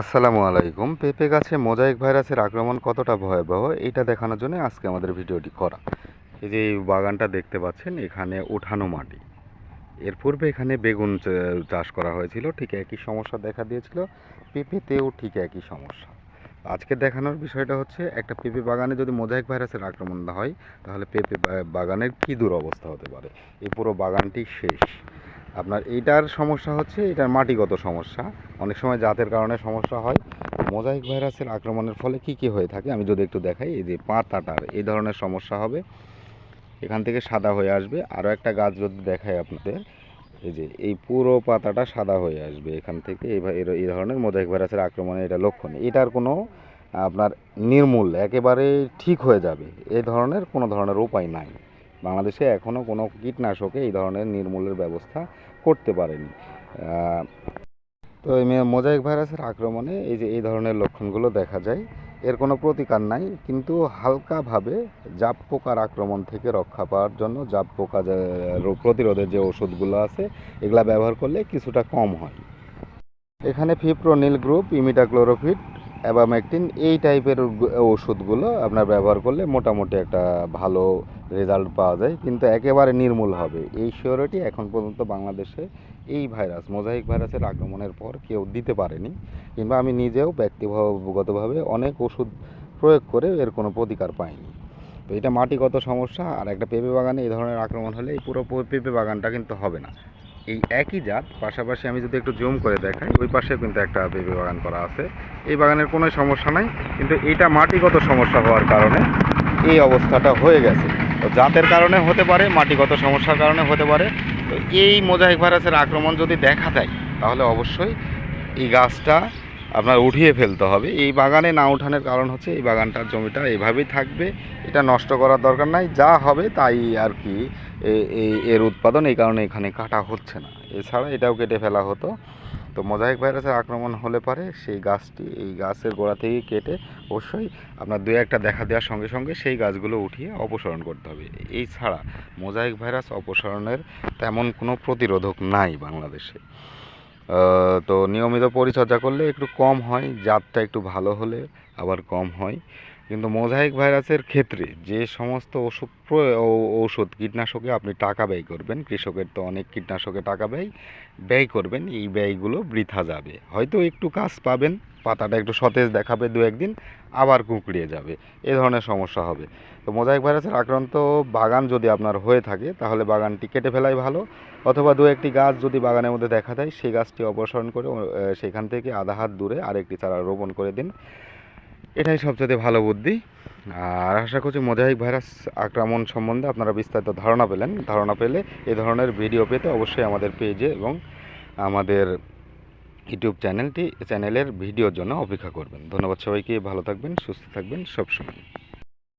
আসসালামু আলাইকুম। পেঁপে গাছে মোজাইক ভাইরাসের আক্রমণ কতটা ভয়াবহ, এটা দেখানোর জন্য আজকে আমাদের ভিডিওটি করা। এই যে বাগানটা দেখতে পাচ্ছেন, এখানে উঠানো মাটি। এর পূর্বে এখানে বেগুন চাষ করা হয়েছিল, ঠিক একই সমস্যা দেখা দিয়েছিল। পেঁপেতেও ঠিক একই সমস্যা। আজকে দেখানোর বিষয়টা হচ্ছে, একটা পেঁপে বাগানে যদি মোজাইক ভাইরাসের আক্রমণ হয়, তাহলে পেঁপে বাগানের কী দুরবস্থা হতে পারে? এই পুরো বাগানটি শেষ। আপনার এইটার সমস্যা হচ্ছে এটার মাটিগত সমস্যা। অনেক সময় জাতের কারণে সমস্যা হয়। মোজাইক ভাইরাসের আক্রমণের ফলে কি কি হয়ে থাকে আমি যদি একটু দেখাই, এই যে পাতাটার এই ধরনের সমস্যা হবে। এখান থেকে সাদা হয়ে আসবে। আরও একটা গাছ যদি দেখায় আপনাদের, এই যে এই পুরো পাতাটা সাদা হয়ে আসবে এখান থেকে। এই ধরনের মোজাইক ভাইরাসের আক্রমণে এটা লক্ষণ এটার কোনো আপনার নির্মূল, একেবারে ঠিক হয়ে যাবে। এই ধরনের কোনো ধরনের উপায় নাই। বাংলাদেশে এখনও কোনো কীটনাশকে এই ধরনের নির্মূলের ব্যবস্থা করতে পারেনি। তো এই মোজাইক ভাইরাসের আক্রমণে এই যে এই ধরনের লক্ষণগুলো দেখা যায়, এর কোনো প্রতিকার নাই, কিন্তু হালকাভাবে জাপ পোকার আক্রমণ থেকে রক্ষা পাওয়ার জন্য জাপ পোকা রোগ প্রতিরোধের যে ওষুধগুলো আছে, এগুলা ব্যবহার করলে কিছুটা কম হয়। এখানে ফিপ্রোনিল গ্রুপ ইমিডাক্লোরোফিট অ্যাবামেকটিন এই টাইপের ওষুধগুলো আপনার ব্যবহার করলে মোটামুটি একটা ভালো রেজাল্ট পাওয়া যায়, কিন্তু একেবারে নির্মূল হবে। এই শিওরিটি এখন পর্যন্ত বাংলাদেশে এই ভাইরাস মোজাইক ভাইরাসের আক্রমণের পর কেউ দিতে পারেনি, কিংবা আমি নিজেও ব্যক্তিগতভাবে অনেক ওষুধ প্রয়োগ করে এর কোনো প্রতিকার পাইনি। তো এটা মাটিগত সমস্যা, আর একটা পেঁপে বাগানে এই ধরনের আক্রমণ হলে এই পুরো পেঁপে বাগানটা কিন্তু হবে না। এই একই জাত, পাশাপাশি আমি যদি একটু জুম করে দেখাই, ওই পাশে কিন্তু একটা বেবি বাগান করা আছে। এই বাগানের কোনো সমস্যা নাই, কিন্তু এটা মাটিগত সমস্যা হওয়ার কারণে এই অবস্থাটা হয়ে গেছে। তো জাতের কারণে হতে পারে, মাটিগত সমস্যার কারণে হতে পারে। তো এই মোজাইক ভাইরাসের আক্রমণ যদি দেখা দেয়, তাহলে অবশ্যই এই গাছটা আপনার উঠিয়ে ফেলতে হবে। এই বাগানে না উঠানোর কারণ হচ্ছে এই বাগানটার জমিটা এভাবেই থাকবে। এটা নষ্ট করার দরকার নাই, যা হবে তাই আর কি এর উৎপাদন এই কারণে এখানে কাটা হচ্ছে না। এছাড়া এটাও কেটে ফেলা হতো। তো মোজাইক ভাইরাসের আক্রমণ হলে পারে সেই গাছটি, এই গাছের গোড়া থেকে কেটে অবশ্যই আপনার দু একটা দেখা দেওয়ার সঙ্গে সঙ্গে সেই গাছগুলো উঠিয়ে অপসারণ করতে হবে। এই ছাড়া মোজাইক ভাইরাস অপসারণের তেমন কোনো প্রতিরোধক নাই বাংলাদেশে। তো নিয়মিত পরিচর্যা করলে একটু কম হয় জাতটা একটু ভালো হলে আবার কম হয়। কিন্তু মোজাইক ভাইরাসের ক্ষেত্রে যে সমস্ত ওষুধ ঔষধ কীটনাশকে আপনি টাকা ব্যয় করবেন, কৃষকের তো অনেক কীটনাশকে টাকা ব্যয় ব্যয় করবেন, এই ব্যয়গুলো বৃথা যাবে। হয়তো একটু কাজ পাবেন, পাতাটা একটু সতেজ দেখাবে দু একদিন, আবার কুঁকড়িয়ে যাবে। এ ধরনের সমস্যা হবে। তো মোজাইক ভাইরাসের আক্রান্ত বাগান যদি আপনার হয়ে থাকে, তাহলে বাগানটি কেটে ফেলাই ভালো। অথবা দু একটি গাছ যদি বাগানের মধ্যে দেখা দেয়, সেই গাছটি অপসারণ করে সেখান থেকে আধা হাত দূরে আরেকটি চারা রোপণ করে দিন। এটাই সবচেয়ে ভালো বুদ্ধি। আর আশা করছি মোজাহিক ভাইরাস আক্রমণ সম্বন্ধে আপনারা বিস্তারিত ধারণা পেলেন। ধারণা পেলে এ ধরনের ভিডিও পেতে অবশ্যই আমাদের পেজে এবং আমাদের ইউটিউব চ্যানেলটি, চ্যানেলের ভিডিওর জন্য অপেক্ষা করবেন। ধন্যবাদ সবাইকে, ভালো থাকবেন, সুস্থ থাকবেন সবসময়।